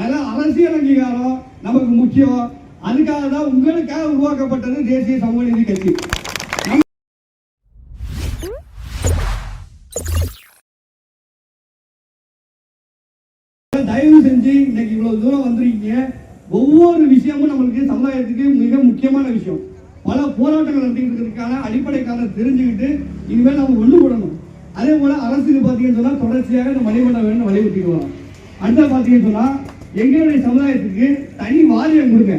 அதனால் அரசியல் அங்கீகாரம் நமக்கு முக்கியம். அதுக்காக தான் உங்களுக்காக உருவாக்கப்பட்டது தேசிய சமூக நீதி கட்சி. தயவு செஞ்சு இன்னைக்கு இவ்வளவு தூரம் வந்திருக்கீங்க. ஒவ்வொரு விஷயமும் நம்மளுக்கு சமுதாயத்துக்கு மிக முக்கியமான விஷயம். பல போராட்டங்கள் நடத்திக்கிட்டு இருக்கிறதுக்கான அடிப்படை காரணம் தெரிஞ்சுக்கிட்டு இனிமேல் நம்ம ஒன்று கூடணும். அதே போல அரசுக்கு பார்த்தீங்கன்னு சொன்னால் தொடர்ச்சியாக இந்த மணிமண்டபம் வேணும் வலியுறுத்திட்டு வரோம். அடுத்த பார்த்தீங்கன்னு சொன்னால் எங்களுடைய சமுதாயத்துக்கு தனி வாரியம் கொடுங்க.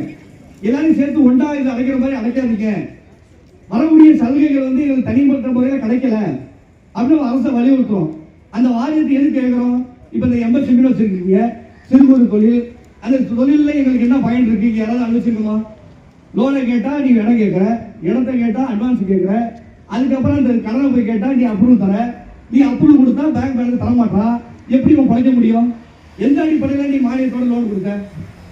எல்லாரும் சேர்த்து ஒன்றாக இது அடைக்கிற மாதிரி அடைக்காதீங்க வரக்கூடிய சலுகைகள் வந்து எங்களுக்கு தனிப்பட்ட முறையில் கிடைக்கல. அப்படின்னு அரசை வலியுறுத்துறோம். அந்த வாரியத்தை எது கேட்குறோம்? இப்போ இந்த எம்எஸ்எம்னு வச்சிருக்கீங்க. சிறு குறு தொழில். அந்த தொழிலில் எங்களுக்கு என்ன பயன் இருக்கு? யாராவது அனுப்பிச்சிருக்குமா லோனை கேட்டால் நீ இடம் கேட்குற. இடத்த கேட்டால் அட்வான்ஸ் கேட்குற. அதுக்கப்புறம் அந்த கடனை போய் கேட்டால் நீ அப்ரூவ் தர. நீ அப்ரூவ் கொடுத்தா பேங்க் பேலன்ஸ் தர மாட்டான் எப்படி உன் பழைக்க முடியும்? எந்த அடிப்படையில் நீ மானியத்தோட லோன் கொடுத்த?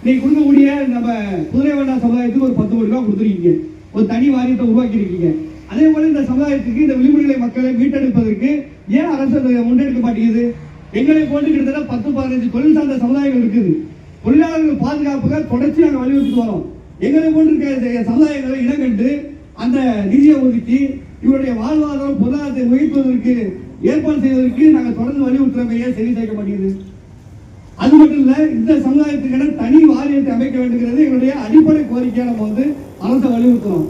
நீ கொடுக்கக்கூடிய நம்ம குதிரை வேண்டா சமுதாயத்துக்கு ஒரு பத்து கோடி ரூபா கொடுத்துருக்கீங்க. ஒரு தனி வாரியத்தை உருவாக்கி இருக்கீங்க அதே போல இந்த சமுதாயத்துக்கு இந்த விளிம்புநிலை மக்களை மீட்டெடுப்பதற்கு ஏன் அரசு முன்னெடுக்க மாட்டேங்குது? எங்களை போட்டு கிட்டத்தட்ட பத்து பதினஞ்சு தொழில் சார்ந்த சமுதாயங்கள் இருக்குது. தொழிலாளர்கள் பாதுகாப்புக்கு தொடர்ச்சி நாங்கள் வலியுறுத்தி வரோம். எங்களை போன்று இருக்க சமுதாயங்களை இடம் கண்டு அந்த நிதியை ஒதுக்கி இவருடைய வாழ்வாதாரம் பொருளாதாரத்தை உயர்த்துவதற்கு ஏற்பாடு செய்வதற்கு நாங்கள் தொடர்ந்து வலியுறுத்துறோம். ஏன் சரி செய்ய மாட்டேங்குது? அது மட்டும் இல்ல இந்த சமுதாயத்துக்கான தனி வாரியத்தை அமைக்க வேண்டுங்கிறது எங்களுடைய அடிப்படை கோரிக்கையை நம்ம வந்து அரசை வலியுறுத்துறோம்.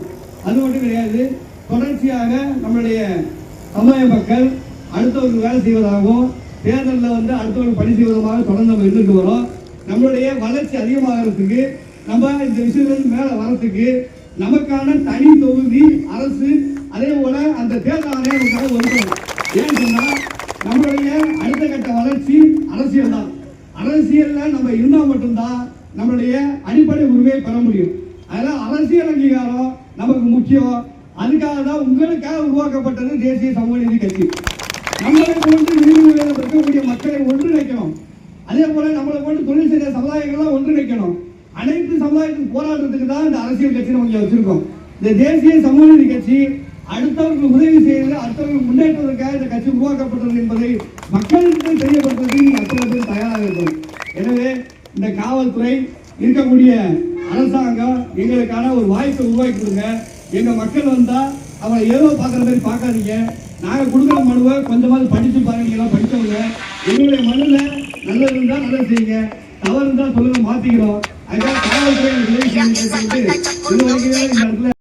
அது மட்டும் கிடையாது தொடர்ச்சியாக நம்மளுடைய சமுதாய மக்கள் அடுத்தவருக்கு வேலை செய்வதாகவும் தேர்தலில் வந்து அடுத்தவர்கள் பணி செய்வதாக தொடர்ந்து நம்ம இருந்துட்டு வரோம். நம்மளுடைய வளர்ச்சி அதிகமாகிறதுக்கு நம்ம இந்த விஷயத்துல மேலே வரத்துக்கு நமக்கான தனி தொகுதி அரசு அதே போல அந்த தேர்தல் ஆணையம் ஒதுக்கணும். ஏன்னு சொன்னால் நம்மளுடைய அடுத்த கட்ட வளர்ச்சி அரசியல் தான் அரசியல்ல நம்ம இருந்தா மட்டும்தான் நம்மளுடைய அடிப்படை உரிமையை பெற முடியும். அதனால அரசியல் அங்கீகாரம் நமக்கு முக்கியம். அதுக்காக தான் உங்களுக்காக உருவாக்கப்பட்டது தேசிய சமூக நீதி கட்சி. நம்மளை போன்று விளிம்புகளில் இருக்கக்கூடிய மக்களை ஒன்றிணைக்கணும். அதே போல நம்மளை போன்று தொழில் செய்த சமுதாயங்கள்லாம் ஒன்றிணைக்கணும். அனைத்து சமுதாயத்துக்கு போராடுறதுக்கு தான் இந்த அரசியல் கட்சி நம்ம இங்க வச்சிருக்கோம். இந்த தேசிய சமூக நீதி கட்சி அடுத்தவர்களுக்கு உதவி செய்வது அடுத்தவர்கள் முன்னேற்றுவதற்காக இந்த கட்சி உருவாக்கப்பட்டது என்பதை மக்கள் எனவே இந்த காவல்துறை இருக்கக்கூடிய அரசாங்கம் எங்களுக்கான ஒரு வாய்ப்பை உருவாக்கி கொடுங்க. எங்க மக்கள் வந்தா அவரை ஏதோ பார்க்குற மாதிரி பார்க்காதீங்க. நாங்க கொடுக்குற மனுவை கொஞ்சமாவது படிச்சு பாருங்க. எல்லாம் படிச்சவங்க. எங்களுடைய மனுல நல்லது இருந்தா நல்லது செய்யுங்க. தவறு இருந்தா சொல்லுங்க மாத்திக்கிறோம். அதுக்காக காவல்துறை இந்த இடத்துல